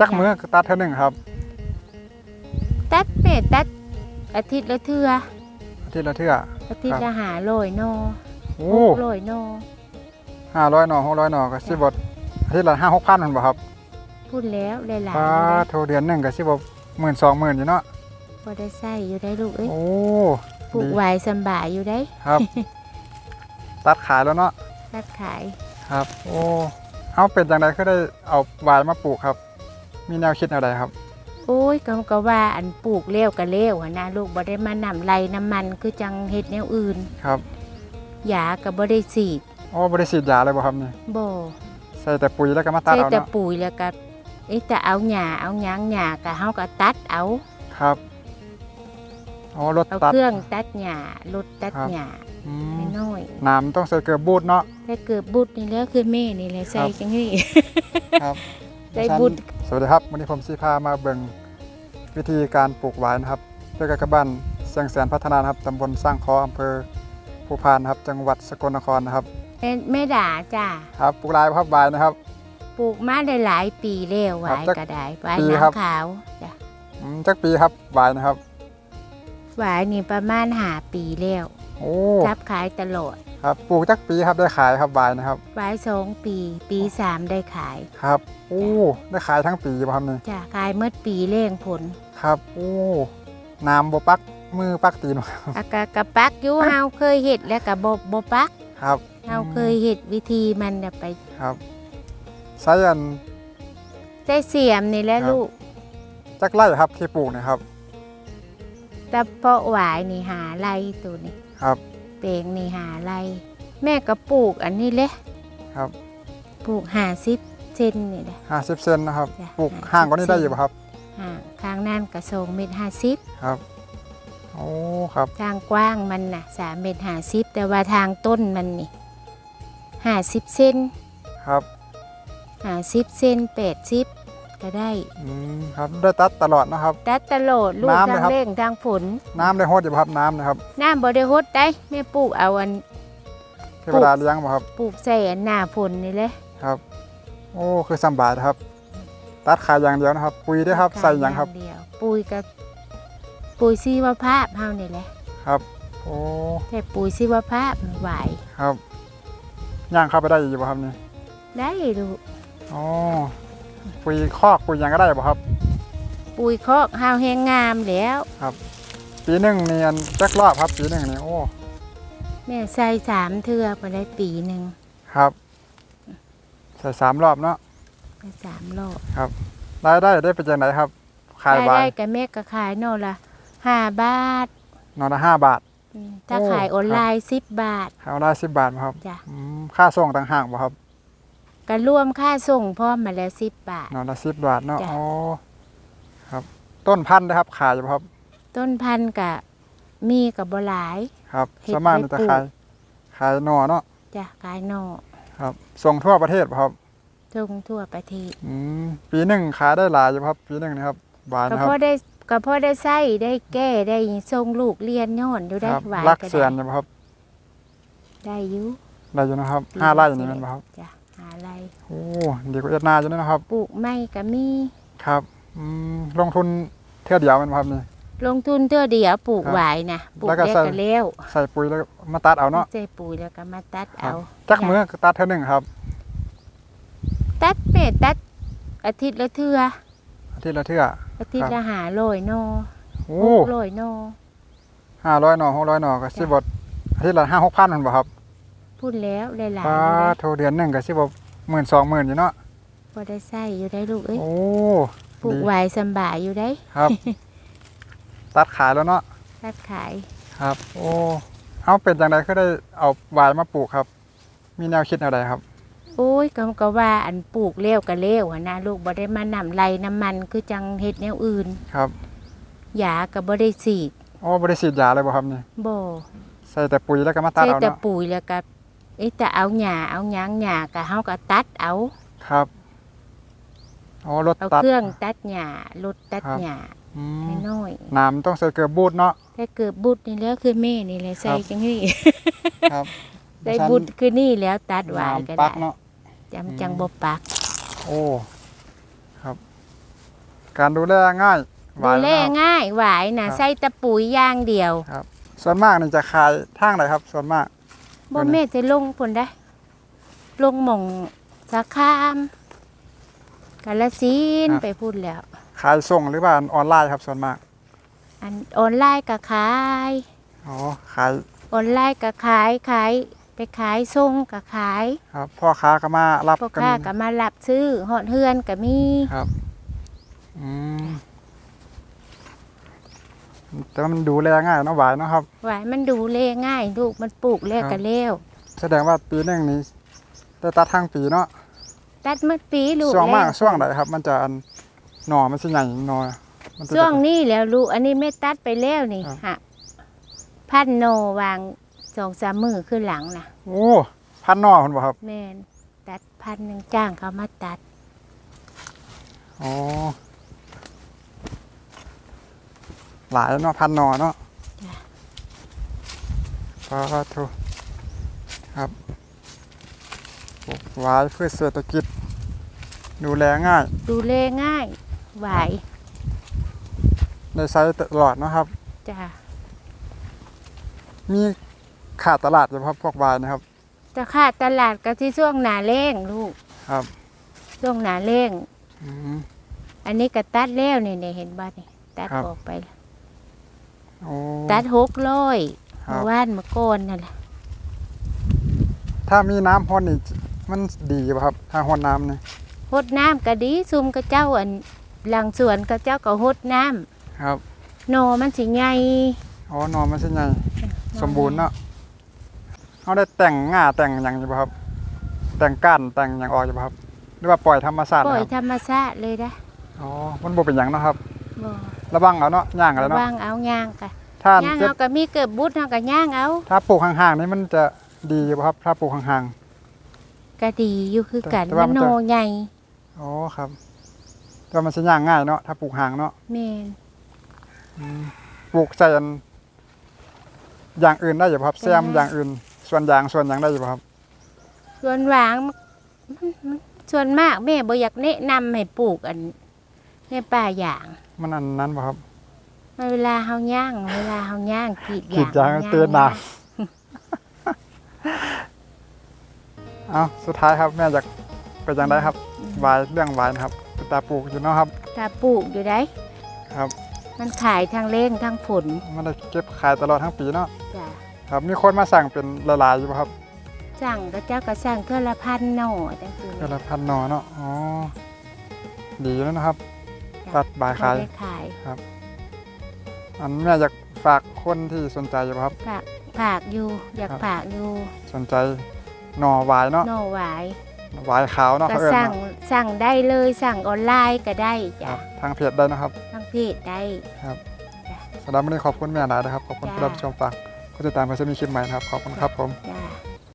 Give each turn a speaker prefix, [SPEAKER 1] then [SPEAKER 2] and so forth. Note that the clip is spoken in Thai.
[SPEAKER 1] จักมือตัดเท่าหนึ่งครับ
[SPEAKER 2] ตัดแม่ตัดอาทิตย์ละเทื่อ
[SPEAKER 1] อาทิตย์ละเทื่อ
[SPEAKER 2] อาทิต
[SPEAKER 1] ครั
[SPEAKER 2] ย์
[SPEAKER 1] บ
[SPEAKER 2] ละหาโรยนอ
[SPEAKER 1] โอ้
[SPEAKER 2] โรยนอ
[SPEAKER 1] ห้าร้อยหน่อหกร้อยหน่อก็สิบดอาทิตย์ละห้าหกพันมันบ่ครับ
[SPEAKER 2] พูดแล้วหลายๆ
[SPEAKER 1] ป้า
[SPEAKER 2] อยู่ได้
[SPEAKER 1] โทรเดือนหนึ่งก็สิบหมื่นสองหมื่นอยู่เนาะ
[SPEAKER 2] พอได้ใส่อยู่ได้ลูกเอ้ย
[SPEAKER 1] โอ้
[SPEAKER 2] ปลูก
[SPEAKER 1] ดี
[SPEAKER 2] ไว้สำบายอยู่ได้
[SPEAKER 1] ครับ ตัดขายแล้วเนาะ
[SPEAKER 2] ตัดขาย
[SPEAKER 1] ครับ โอ้เอาเป็นจังไดคือได้เอาวายมาปลูกครับ มีแนวคิดอะไรครับ
[SPEAKER 2] โอ้ยก็ก็ว่าอันปลูกเลี้ยวก็เลี้ยวหั่นนะลูกบ่ได้มานำไรน้ำมันคือจังเฮ็ดแนวอื่น
[SPEAKER 1] ครับ
[SPEAKER 2] ยาก็บ่ได้ฉีด
[SPEAKER 1] โอ้บริสิทธิ์ยาเลยบ่ครับนี่
[SPEAKER 2] บ่
[SPEAKER 1] ใส่แต่ปุ๋ยแล้วก็มาตัด
[SPEAKER 2] ใช้
[SPEAKER 1] เอา
[SPEAKER 2] แต่
[SPEAKER 1] เนาะ
[SPEAKER 2] ปุ๋ยแล้วก็ไอ้แต่เอาหญ้าเอาหยังหญ้าก็เฮาก็ตัดเอา
[SPEAKER 1] ครับโอ้รถ
[SPEAKER 2] เอา
[SPEAKER 1] ตัด
[SPEAKER 2] เครื่องตัดหญ้าลดตัด
[SPEAKER 1] ครับ
[SPEAKER 2] หญ้า
[SPEAKER 1] อืม
[SPEAKER 2] น้อย
[SPEAKER 1] น้ำต้องใส่เกลือบูดเนาะ
[SPEAKER 2] ๆแต่เกิดบุตรนี่แล้วคือแม่นี่แหละใส่จังนี้
[SPEAKER 1] ครับ
[SPEAKER 2] ได้บุญ
[SPEAKER 1] สวัสดีครับวันนี้ผมสีพามาเบิ่งวิธีการปลูกหวายนะครับเพื่อกับบ้านเสียงแสนพัฒนานะครับตำบลสร้างคออำเภอภูพานนะครับ จังหวัดสกลนครนะครับ
[SPEAKER 2] แม่แม่ด่าจ้า
[SPEAKER 1] ครับปลูกหลายครับหวายนะครับ
[SPEAKER 2] ปลูกมาได้หลายปีแล้วหวาย
[SPEAKER 1] จัก
[SPEAKER 2] ก็ได้หวาย
[SPEAKER 1] ปีครับ
[SPEAKER 2] น้ำขาวจ้ะ
[SPEAKER 1] อืมจักปีครับหวายนะครับ
[SPEAKER 2] หวายนี่ประมาณหาปีแล้ว
[SPEAKER 1] โอ้
[SPEAKER 2] ทับขายตลอด
[SPEAKER 1] ครับปลูกจักปีครับได้ขายครับหวายนะครับ
[SPEAKER 2] หวายสองปี ปีสามได้ขาย
[SPEAKER 1] ครับโอ้ได้ขายทั้งปีป่ะครับนี่
[SPEAKER 2] จ้ะขายเมื่อปีเร่งผล
[SPEAKER 1] ครับโอ้น้ำบปักมือปักตีนบ่ครับ
[SPEAKER 2] อากะกะปักอยู่เฮาเคยเฮ็ดแล้วก็บ่บ่ปัก
[SPEAKER 1] ครับ
[SPEAKER 2] เฮาเคยเฮ็ดวิธีมันน่ะไป
[SPEAKER 1] ครับใช้อัน
[SPEAKER 2] ใช้เสียมนี่แหละ
[SPEAKER 1] ครับ
[SPEAKER 2] ลูก
[SPEAKER 1] จักไร่ครับที่ปลูกเนะครับ
[SPEAKER 2] แต่เพาะหวายนี่หาไรตัวนี้
[SPEAKER 1] ครับ
[SPEAKER 2] เปลงนี่หาไรแม่ก็ปลูกอันนี้เลย
[SPEAKER 1] ครับ
[SPEAKER 2] ปลูกหาซิบเซนนี่แหละ
[SPEAKER 1] ห้าสิบเซนนะครับ
[SPEAKER 2] จ้ะ
[SPEAKER 1] ปลูก
[SPEAKER 2] 50
[SPEAKER 1] ห่างกว่านี้ได้อยู่ป่ะครับ
[SPEAKER 2] ห่างข้างนั่นกระทรงเมตรห้าสิบ
[SPEAKER 1] ครับโอ้ครับ
[SPEAKER 2] ทางกว้างมันน่ะสามเมตรห้าสิบแต่ว่าทางต้นมันนี่ห้าสิบเซน
[SPEAKER 1] ครับ
[SPEAKER 2] ห้าสิบเซนแปดสิบ ก็ได้
[SPEAKER 1] อืมครับได้ตัดตลอดนะครับ
[SPEAKER 2] ตัดตลอดลูก
[SPEAKER 1] น้ำ
[SPEAKER 2] ทา
[SPEAKER 1] นะ
[SPEAKER 2] ง
[SPEAKER 1] ครับ
[SPEAKER 2] เร่งทางฝน
[SPEAKER 1] น้ำได้โหดอยู่ป่ะครับน้ำนะครับ
[SPEAKER 2] น้ำบ่ได้ฮดได้แม่ปลูกเอาอัน
[SPEAKER 1] เทวดาเลี้ยงป่ะครับ
[SPEAKER 2] ปลูกใส่อันหน้าฝนนี่เลย
[SPEAKER 1] ครับ โอ้คือสำบายนะครับ ตัดขายอย่างเดียวนะครับ ปุ๋ยได้วยครับใส่หยังครับ
[SPEAKER 2] เดียวปุ๋ยกับปุ๋ยชีวภาพเฮานี่แหละ
[SPEAKER 1] ครับ โอ้
[SPEAKER 2] แต่ปุ๋ยชีวภาพมันไหว
[SPEAKER 1] ครับย่างเข้าไปได้อยู่ป่ะครับนี่
[SPEAKER 2] ได้ลูก
[SPEAKER 1] โอ้ ปุ๋ยคอกปุ๋ยหยังก็ได้ป่ะครับ
[SPEAKER 2] ปุ๋ยคอกเฮาแห้งงามแล้ว
[SPEAKER 1] ปีหนึ่งเนียนจักรอบครับปีหนึ่งนี่โอ้
[SPEAKER 2] แม่ใส่สามเทื่อไปได้ปีหนึ่ง
[SPEAKER 1] ครับใส่สามรอบเนาะ
[SPEAKER 2] ได้สามรอบ
[SPEAKER 1] รายได้ได้เป็นจังไหนครับ ขาย
[SPEAKER 2] ได้
[SPEAKER 1] วา
[SPEAKER 2] ได้
[SPEAKER 1] ย
[SPEAKER 2] กับแม่ก็ขายโน่นละห้าบาท
[SPEAKER 1] นอนละห้าบาท
[SPEAKER 2] อืมถ้า
[SPEAKER 1] โอ้
[SPEAKER 2] ขายออนไลน์สิบบาท
[SPEAKER 1] ขายได้สิบบาทบ่ครับ
[SPEAKER 2] จ้ะ
[SPEAKER 1] อืมค่าส่งต่างหากบ่ครับ
[SPEAKER 2] ก็รวมค่าส่งพร้อมมาแล้วสิบบาท
[SPEAKER 1] นอนละสิบบาทเนาะ
[SPEAKER 2] จ้ะ
[SPEAKER 1] อ๋อครับ ต้นพันธุ์นะครับ ขายอยู่บ่ครับ
[SPEAKER 2] ต้นพันธุ์กับมีกับบหลาย
[SPEAKER 1] ครับ
[SPEAKER 2] เฮ็ด
[SPEAKER 1] สามารถ
[SPEAKER 2] ไว้
[SPEAKER 1] จะ
[SPEAKER 2] ปลูก
[SPEAKER 1] ขาย ขายหน่อเนาะ
[SPEAKER 2] จ้ะขายนอก
[SPEAKER 1] ครับ ส่งทั่วประเทศบ่ครับ
[SPEAKER 2] ส่งทั่วประเทศ
[SPEAKER 1] อืมปีหนึ่งขายได้หลายอยู่บ่ครับ ปีหนึ่งนะครับหวาน
[SPEAKER 2] ก็
[SPEAKER 1] นะครับ
[SPEAKER 2] พอได้ก็พอได้ใส่ได้แก้ได้ส่งลูกเรียนย้อนอยู่ได้
[SPEAKER 1] ครับ
[SPEAKER 2] หวาย
[SPEAKER 1] ลัก
[SPEAKER 2] ก็
[SPEAKER 1] เสียน
[SPEAKER 2] ได้
[SPEAKER 1] อยู่บ่ครับ
[SPEAKER 2] ได้อยู่
[SPEAKER 1] ได้อยู่นะครับ
[SPEAKER 2] ปี
[SPEAKER 1] ห้าไร่
[SPEAKER 2] ละ
[SPEAKER 1] นี่
[SPEAKER 2] แส
[SPEAKER 1] แมันบ่ครับ
[SPEAKER 2] จ้ะ หาไร
[SPEAKER 1] โอ้ดีกว่าเอ็ดนาอยู่นะครับ
[SPEAKER 2] ปลูกไม้ก็มี
[SPEAKER 1] ครับอืมลงทุนเท่าเดียวแมันบ่ครับนี่
[SPEAKER 2] ลงทุนเท่าเดียวปลูก
[SPEAKER 1] ครับ
[SPEAKER 2] หวายนะปลูก
[SPEAKER 1] แล้วก็
[SPEAKER 2] ได้
[SPEAKER 1] ใส่
[SPEAKER 2] ก็แล้ว
[SPEAKER 1] ใส่ปุ๋ยแล้วก็มาตัดเอาเนาะ
[SPEAKER 2] ใส่ปุ๋ยแล้วก็มาตัด
[SPEAKER 1] ครั
[SPEAKER 2] เอา
[SPEAKER 1] บจักมือก็ตัดเท่าหนึ่งครับ
[SPEAKER 2] ตัดแม่ตัดอาทิตย์ละเทื่อ
[SPEAKER 1] อาทิตย์ละเทื่อ
[SPEAKER 2] อาทิต
[SPEAKER 1] ครั
[SPEAKER 2] ย์
[SPEAKER 1] บ
[SPEAKER 2] ละหาโรยนอ
[SPEAKER 1] โอ้
[SPEAKER 2] หกโรยนอ
[SPEAKER 1] ห้าร้อยหน่อหกร้อยหน่อก็สิบดอาทิตย์ละห้าหกพันมันบ่ครับ
[SPEAKER 2] พูดแล้วหลายๆอ
[SPEAKER 1] ป้า
[SPEAKER 2] ยู่ได้
[SPEAKER 1] โทรเดือนหนึ่งก็สิบหมื่นสองหมื่นอยู่เนาะ
[SPEAKER 2] พอได้ใส่อยู่ได้ลูกเอ้ย
[SPEAKER 1] โอ้
[SPEAKER 2] ปลูก
[SPEAKER 1] ดี
[SPEAKER 2] ไว้สำบายอยู่ได้
[SPEAKER 1] ครับ ตัดขายแล้วเนาะ
[SPEAKER 2] ตัดขาย
[SPEAKER 1] ครับ โอ้เอาเป็นจังไดคือได้เอาหวายมาปลูกครับ มีแนวคิดอะไรครับ
[SPEAKER 2] โอ้ยก็ก็ว่าอันปลูกเลี้ยวก็เลี้ยวหั่นนะลูกบ่ได้มานำไรน้ำมันคือจังเฮ็ดแนวอื่น
[SPEAKER 1] ครับ
[SPEAKER 2] ยาก็บ่ได้ฉีด
[SPEAKER 1] โอ้บริสิทธิ์ยาเลยบ่ครับนี่
[SPEAKER 2] บ่
[SPEAKER 1] ใส่แต่ปุ๋ยแล้วก็มาตัด
[SPEAKER 2] ใช้
[SPEAKER 1] เอา
[SPEAKER 2] แต่
[SPEAKER 1] เนาะ
[SPEAKER 2] ปุ๋ยแล้วก็ไอ้แต่เอาหญ้าเอาหยังหญ้าก็เฮาก็ตัดเอา
[SPEAKER 1] ครับโอ้รถ
[SPEAKER 2] เอา
[SPEAKER 1] ตัด
[SPEAKER 2] เครื่องตัดหญ้าลดตัด
[SPEAKER 1] ครับ
[SPEAKER 2] หญ้า
[SPEAKER 1] อืม
[SPEAKER 2] น้อย
[SPEAKER 1] น้ำต้องใส่เกลือบูดเนาะ
[SPEAKER 2] ๆแต่เกิดบุตรนี่แล้วคือแม่นี่แหละใส่
[SPEAKER 1] ครับ
[SPEAKER 2] จังนี้
[SPEAKER 1] ครับ
[SPEAKER 2] ได้บุตรคือนี่แล้วตัดไว้ก็
[SPEAKER 1] น้ำปั
[SPEAKER 2] ได้
[SPEAKER 1] กเนาะ
[SPEAKER 2] จำจังบ่ปัก
[SPEAKER 1] โอ้ ครับ การดูแลง่ายห
[SPEAKER 2] ดู
[SPEAKER 1] วาย
[SPEAKER 2] แล
[SPEAKER 1] นะครับ
[SPEAKER 2] ง่ายหวายน่ะ
[SPEAKER 1] ครับ
[SPEAKER 2] ใส่ตะปุ๋ยอย่างเดียว
[SPEAKER 1] ส่วนมากนี่จะขายทางไหนครับ ส่วนมาก
[SPEAKER 2] บ่
[SPEAKER 1] ดูนะ
[SPEAKER 2] แม่จะลงพุ่นได้ ลงหม่องสาขามกาลสินธุ์ไปพูดแล้ว
[SPEAKER 1] ขายส่งหรือว่าออนไลน์ครับส่วนมาก
[SPEAKER 2] อันออนไลน์ก็ขาย
[SPEAKER 1] อ๋อ ขาย
[SPEAKER 2] ออนไลน์ก็ขายขาย ไปขายส่งก็ขาย
[SPEAKER 1] ครับ พ่อค้าก็มารับ
[SPEAKER 2] พ่อ
[SPEAKER 1] กัน
[SPEAKER 2] ค้าก็มารับซื้อฮอดเฮือนก็มี
[SPEAKER 1] ครับอืม แต่ว่ามันดูแลง่ายเนาะหวายเนาะครับ
[SPEAKER 2] หวายมันดูแลง่ายลูกมันปลูกแล้ว
[SPEAKER 1] ครั
[SPEAKER 2] ก็
[SPEAKER 1] บ
[SPEAKER 2] แล้ว
[SPEAKER 1] แสดงว่าปีหนึงนี้ได้ตัดทางปีเนาะ
[SPEAKER 2] ตัดมาปีลูก
[SPEAKER 1] ช่วงมาก
[SPEAKER 2] แล้ว
[SPEAKER 1] ช่วงไหนครับ มันจะอันหน่อมันสิใหญ่หน่อมันจะ
[SPEAKER 2] ช่วงนี้แล้วลูกอันนี้ไม่ตัดไปแล้วนี่
[SPEAKER 1] ครับ
[SPEAKER 2] ฮะพันโนวางสองสามมือขึ้นหลังนะ
[SPEAKER 1] โอ้พันหน่อคุณบ่ครับ
[SPEAKER 2] แมนตัดพันหนึ่งจ้างเขามาตัด
[SPEAKER 1] อ๋อ หลายเนาะพันหน่อเนาะ
[SPEAKER 2] จ้ะ
[SPEAKER 1] พระทุครับปลูกไว้เพื่อเศรษฐกิจ ดูแลง่าย
[SPEAKER 2] ดูแลง่ายไหวาย
[SPEAKER 1] ในไซส์ตลอดเนาะครับ
[SPEAKER 2] จ้ะ
[SPEAKER 1] มีขาดตลาดเฉพาะพวกวายนะครับ
[SPEAKER 2] แต่ค่าตลาดก็ที่ช่วงหนาเร่งลูก
[SPEAKER 1] ครับ
[SPEAKER 2] ช่วงหนาเร่ง
[SPEAKER 1] อืม
[SPEAKER 2] อันนี้ก็ตัดแล้วนี่เนี่ยเห็นบ้านี่ตัด
[SPEAKER 1] ครับ
[SPEAKER 2] ออกไปแล้ว
[SPEAKER 1] โอ้
[SPEAKER 2] ตัดหกร้อย
[SPEAKER 1] ครับ
[SPEAKER 2] เมื่อวานเมื่อก่อนนั่นแหละ
[SPEAKER 1] ถ้ามีน้ำห้อนนี่มันดีป่ะครับ ถ้าห้อนน้ำนี่
[SPEAKER 2] หดน้ำก็ดีซุมก็เจ้าอันหลังสวนก็เจ้าก็หดน้ำ
[SPEAKER 1] ครับ
[SPEAKER 2] โนมันสิใหญ่
[SPEAKER 1] อ๋อนอนมันใช่ไงสมบูรณ์เนาะเขาได้แต่งง่าแต่งอย่างอยู่ป่ะครับ แต่งก้านแต่งอย่างออกอยู่ป่ะครับ หรือว่าปล่อยธรรมชาติ
[SPEAKER 2] ปล่
[SPEAKER 1] นะ
[SPEAKER 2] อย
[SPEAKER 1] ครับ
[SPEAKER 2] ธรรมชาติเลยนะ
[SPEAKER 1] อ๋อมันบ่เป็นอย่างเนาะครับ
[SPEAKER 2] บ่
[SPEAKER 1] ระวังเอาเนาะย่างอะไรเนาะ
[SPEAKER 2] วางเอาย่างกะ
[SPEAKER 1] ถ้า
[SPEAKER 2] ย่าง
[SPEAKER 1] เจ็บ
[SPEAKER 2] เอาก็มีเกิดบุตรเอาก็ย่างเอา
[SPEAKER 1] ถ้าปลูกห่างๆนี่มันจะดีอยู่ป่ะครับ ถ้าปลูกห่าง
[SPEAKER 2] ก็ดีอยู่คือกัน
[SPEAKER 1] แต่ว่า
[SPEAKER 2] มัน
[SPEAKER 1] มัน
[SPEAKER 2] โน
[SPEAKER 1] จะ
[SPEAKER 2] ใหญ่
[SPEAKER 1] ๆอ๋อครับแต่ว่ามันจะย่างง่ายเนาะถ้าปลูกห่างเนาะ
[SPEAKER 2] แม่น
[SPEAKER 1] อืมปลูกใส่อันอย่างอื่นได้อยู่ป่ะครับแซมอย่างอื่น ส่วนยางส่วนหยังได้อยู่ป่ะครับ
[SPEAKER 2] ส่วนหวางมันมันส่วนมากแม่บ่อยากแนะนำให้ปลูกอัน ในป่าอย่าง
[SPEAKER 1] มันอันนั้นป่ะครับ
[SPEAKER 2] เวลาเฮาย่างเวลาเฮาย่างกรีด
[SPEAKER 1] กรีดยาง
[SPEAKER 2] เฮ
[SPEAKER 1] เตือนหนาเอาสุดท้ายครับ แม่อยากไปจังได้ครับวายเรื่องวายนะครับไปตาปลูกอยู่เนาะครับ
[SPEAKER 2] ถ้าปลูกอยู่ได้
[SPEAKER 1] ครับ
[SPEAKER 2] มันขายทางเร่งทางฝน
[SPEAKER 1] มันได้เก็บขายตลอดทั้งปีเนาะ
[SPEAKER 2] จ้ะ
[SPEAKER 1] ครับมีคนมาสั่งเป็นละลายอยู่ป่ะครับ
[SPEAKER 2] สั่งก็เจ้าก็สั่งเครื่องละพันหน่อจังซี่
[SPEAKER 1] เดือนละพันหนอเนาะอ๋อดีแล้วนะครับ
[SPEAKER 2] จ้ะ
[SPEAKER 1] ตัดบายขาย
[SPEAKER 2] บ่ได้ขาย
[SPEAKER 1] อันแม่อยากฝากคนที่สนใจอยู่ป่ะครับ
[SPEAKER 2] ฝากฝากอยู่ อยาก
[SPEAKER 1] ครับ
[SPEAKER 2] ฝากอยู่
[SPEAKER 1] สนใจหน่อวายเนาะ
[SPEAKER 2] หน่อหวาย
[SPEAKER 1] วายขาวเนาะ
[SPEAKER 2] ก็
[SPEAKER 1] เขาเอิ้น
[SPEAKER 2] สั่ง
[SPEAKER 1] เนาะ
[SPEAKER 2] สั่งได้เลยสั่งออนไลน์ก็ได้
[SPEAKER 1] ค
[SPEAKER 2] จ้ะ
[SPEAKER 1] รับทางเพจได้นะครับ
[SPEAKER 2] ทางเพจได้
[SPEAKER 1] สำหรับวันนี้ขอบคุณแม่หลายนะครับ ขอบคุณ
[SPEAKER 2] จ้า
[SPEAKER 1] ผู้รับชมฟังก็ติดตามเพื่อจะมีคลิปใหม่นะครับ ขอบคุณครับผม
[SPEAKER 2] จ้า